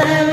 seven.